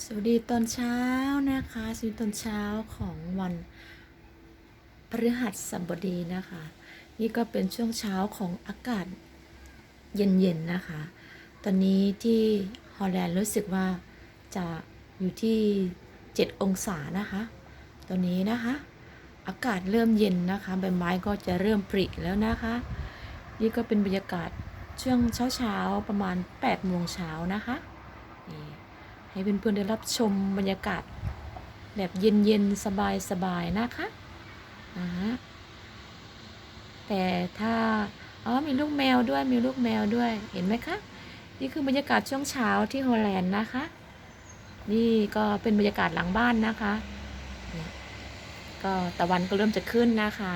สวัสดีตอนเช้านะคะ สวัสดีตอนเช้าของวันพฤหัสบดีนะคะ นี่ก็เป็นช่วงเช้าของอากาศเย็นๆนะคะ ตอนนี้ที่ฮอลแลนด์รู้สึกว่าจะอยู่ที่ 7 องศานะคะ ตอนนี้นะคะ อากาศเริ่มเย็นนะคะใบไม้ก็จะเริ่มปริแล้วนะคะ นี่ก็เป็นบรรยากาศช่วงเช้าๆประมาณ8โมงเช้านะคะ ให้เพื่อนๆได้รับชมบรรยากาศ แบบเย็นๆ สบายๆ นะคะนะฮะแต่ถ้าอ๋อมีลูกแมวด้วยมีลูกแมวด้วยเห็นไหมคะ นี่คือบรรยากาศช่วงเช้าที่ฮอลแลนด์นะคะ นี่ก็เป็นบรรยากาศหลังบ้านนะคะก็ตะวันก็เริ่มจะขึ้นนะคะ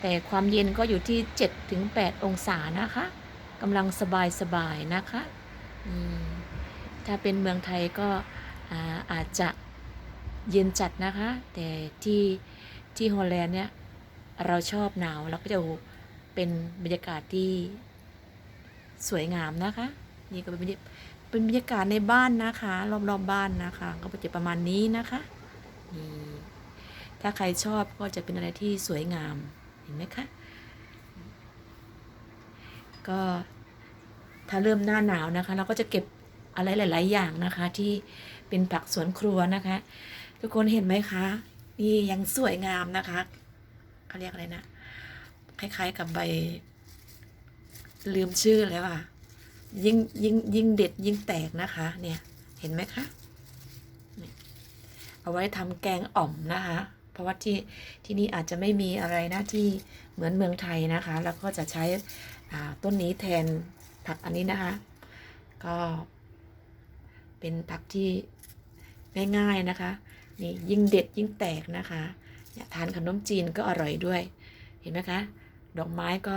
แต่ความเย็นก็อยู่ที่7ถึง8องศานะคะกำลังสบายๆนะคะอืม ถ้าเป็นเมืองไทยก็อาจจะเย็นจัดนะคะ แต่ที่ที่ฮอลแลนด์เนี่ยเราชอบหนาวแล้วก็จะเป็นบรรยากาศที่สวยงามนะคะ นี่ก็เป็นบรรยาเป็นบรรยากาศในบ้านนะคะ รอบๆบบ้านนะคะ ก็จะประมาณนี้นะคะนี่ถ้าใครชอบก็จะเป็นอะไรที่สวยงามเห็นไหมคะก็ถ้าเริ่มหน้าหนาวนะคะ เราก็จะเก็บ อะไรหลาย ๆ อย่างนะคะ ที่เป็นผักสวนครัวนะคะ ทุกคนเห็นไหมคะ นี่ยังสวยงามนะคะเขาเรียกอะไรนะคล้าย ๆ กับใบ ลืมชื่อแล้วอะยิ่งยิ่งยิ่งเด็ดยิ่งแตกนะคะ เนี่ยเห็นไหมคะเอาไว้ทำแกงอ่อมนะคะ เพราะว่าที่ที่นี่อาจจะไม่มีอะไรนะที่เหมือนเมืองไทยนะคะ แล้วก็จะใช้ต้นนี้แทนผักอันนี้นะคะ ก็ เป็นผักที่ง่ายๆนะคะนี่ยิ่งเด็ดยิ่งแตกนะคะเนี่ยทานขนมจีนก็อร่อยด้วย เห็นไหมคะ ดอกไม้ก็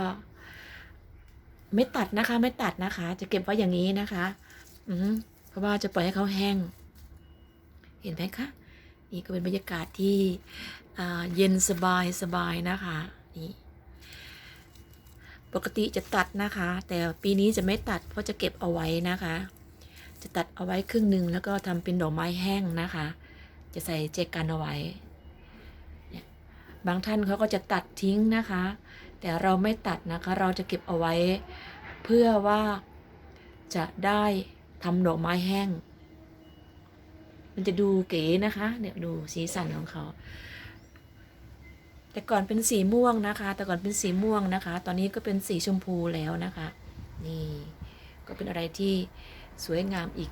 ไม่ตัดนะคะ ไม่ตัดนะคะ จะเก็บไว้อย่างนี้นะคะ อืเพราะว่าจะปล่อยให้เขาแห้ง เห็นไหมคะนี่ก็เป็นบรรยากาศที่เย็นสบายสบายนะคะนี่ปกติจะตัดนะคะ แต่ปีนี้จะไม่ตัดเพราะจะเก็บเอาไว้นะคะ จะตัดเอาไว้ครึ่งหนึ่งแล้วก็ทำเป็นดอกไม้แห้งนะคะ จะใส่เจกันเอาไว้บางท่านเขาก็จะตัดทิ้งนะคะ แต่เราไม่ตัดนะคะ เราจะเก็บเอาไว้ เพื่อว่าจะได้ทำดอกไม้แห้ง มันจะดูเก๋นะคะเนี่ยดูสีสันของเขา แต่ก่อนเป็นสีม่วงนะคะ แต่ก่อนเป็นสีม่วงนะคะ ตอนนี้ก็เป็นสีชมพูแล้วนะคะ นี่ก็เป็นอะไรที่ สวยงามอีก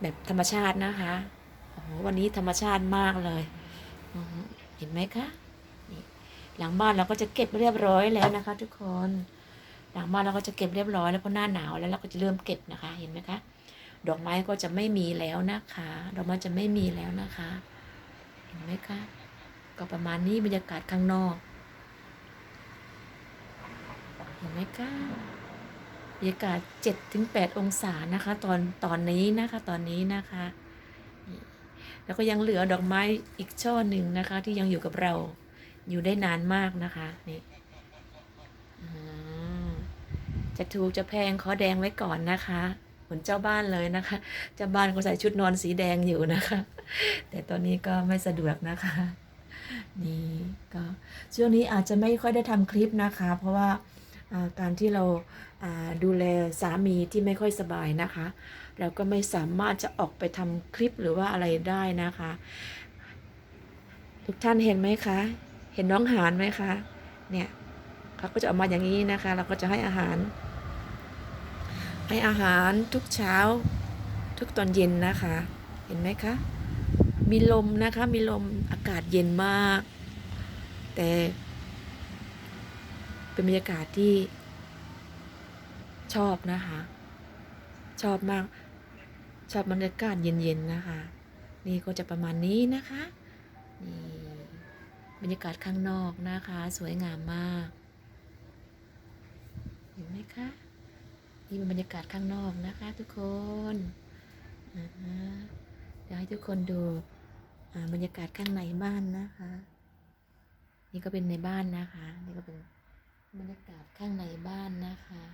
แบบธรรมชาตินะคะโอ้โหวันนี้ธรรมชาติมากเลยเห็นไหมคะหลังบ้านเราก็จะเก็บเรียบร้อยแล้วนะคะ ทุกคน หลังบ้านเราก็จะเก็บเรียบร้อยแล้วเพราะหน้าหนาวแล้วเราก็จะเริ่มเก็บนะคะ เห็นไหมคะดอกไม้ก็จะไม่มีแล้วนะคะดอกไม้จะไม่มีแล้วนะคะ เห็นไหมคะก็ประมาณนี้บรรยากาศข้างนอก เห็นไหมคะ รยากาศ7ถึง8องศานะคะ ตอนตอนนี้นะคะตอนนี้นะคะ แล้วก็ยังเหลือดอกไม้อีกช่อหนึ่งนะคะ ที่ยังอยู่กับเราอยู่ได้นานมากนะคะนี่จะถูกจะแพงขอแดงไว้ก่อนนะคะเหมือนเจ้าบ้านเลยนะคะเจ้าบ้านเขาใส่ชุดนอนสีแดงอยู่นะคะ แต่ตอนนี้ก็ไม่สะดวกนะคะนี่ก็ช่วงนี้อาจจะไม่ค่อยได้ทำคลิปนะคะ เพราะว่า การที่เราดูแลสามีที่ไม่ค่อยสบายนะคะ เราก็ไม่สามารถจะออกไปทำคลิปหรือว่าอะไรได้นะคะ ทุกท่านเห็นไหมคะ เห็นน้องหานไหมคะ เนี่ยเขาก็จะออกมาอย่างนี้นะคะ เราก็จะให้อาหาร ให้อาหารทุกเช้า ทุกตอนเย็นนะคะ เห็นไหมคะ มีลมนะคะ มีลมอากาศเย็นมาก แต่ เป็นบรรยากาศที่ชอบนะคะ ชอบมาก ชอบบรรยากาศเย็นๆนะคะ นี่ก็จะประมาณนี้นะคะนี่บรรยากาศข้างนอกนะคะ สวยงามมาก เห็นไหมคะนี่เป็นบรรยากาศข้างนอกนะคะทุกคนเดี๋ยวให้ทุกคนดูบรรยากาศข้างในบ้านนะคะ นี่ก็เป็นในบ้านนะคะ นี่ก็เป็น บรรยากาศข้างในบ้านนะคะ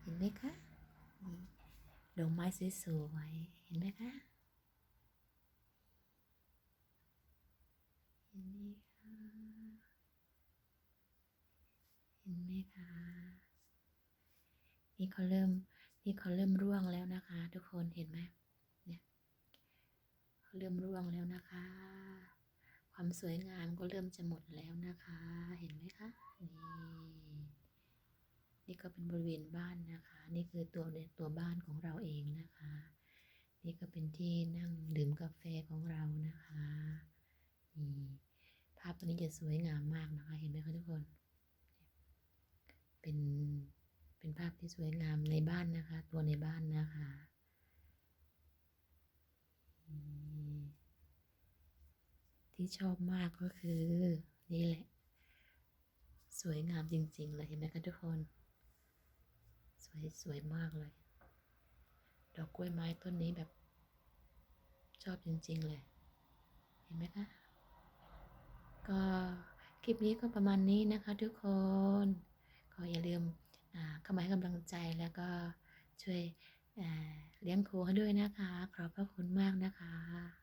เห็นไหมคะดอกไม้สวยๆเห็นไหมคะเห็นไหมคะนี่เขาเริ่มนี่เขาเริ่มร่วงแล้วนะคะ ทุกคนเห็นไหมเนี่ยเขาเริ่มร่วงแล้วนะคะ สวยงามก็เริ่มจะหมดแล้วนะคะ เห็นไหมคะนี่นี่ก็เป็นบริเวณบ้านนะคะ นี่คือตัวตัวบ้านของเราเองนะคะ นี่ก็เป็นที่นั่งดื่มกาแฟของเรานะคะนี่ภาพตัวนี้จะสวยงามมากนะคะ เห็นไหมคะทุกคน เป็นเป็นภาพที่สวยงามในบ้านนะคะ ตัวในบ้านนะคะอืม ที่ชอบมากก็คือ นี่แหละ สวยงามจริง ๆ เลยเห็นไหมคะทุกคน สวยสวยมากเลย ดอกกล้วยไม้ต้นนี้แบบ ชอบจริง ๆ เลย เห็นไหมคะ ก็คลิปนี้ก็ประมาณนี้นะคะทุกคนก็อย่าลืมเข้ามาให้กำลังใจแล้วก็ช่วยเลี้ยงครูให้ด้วยนะคะ ขอบพระคุณมากนะคะ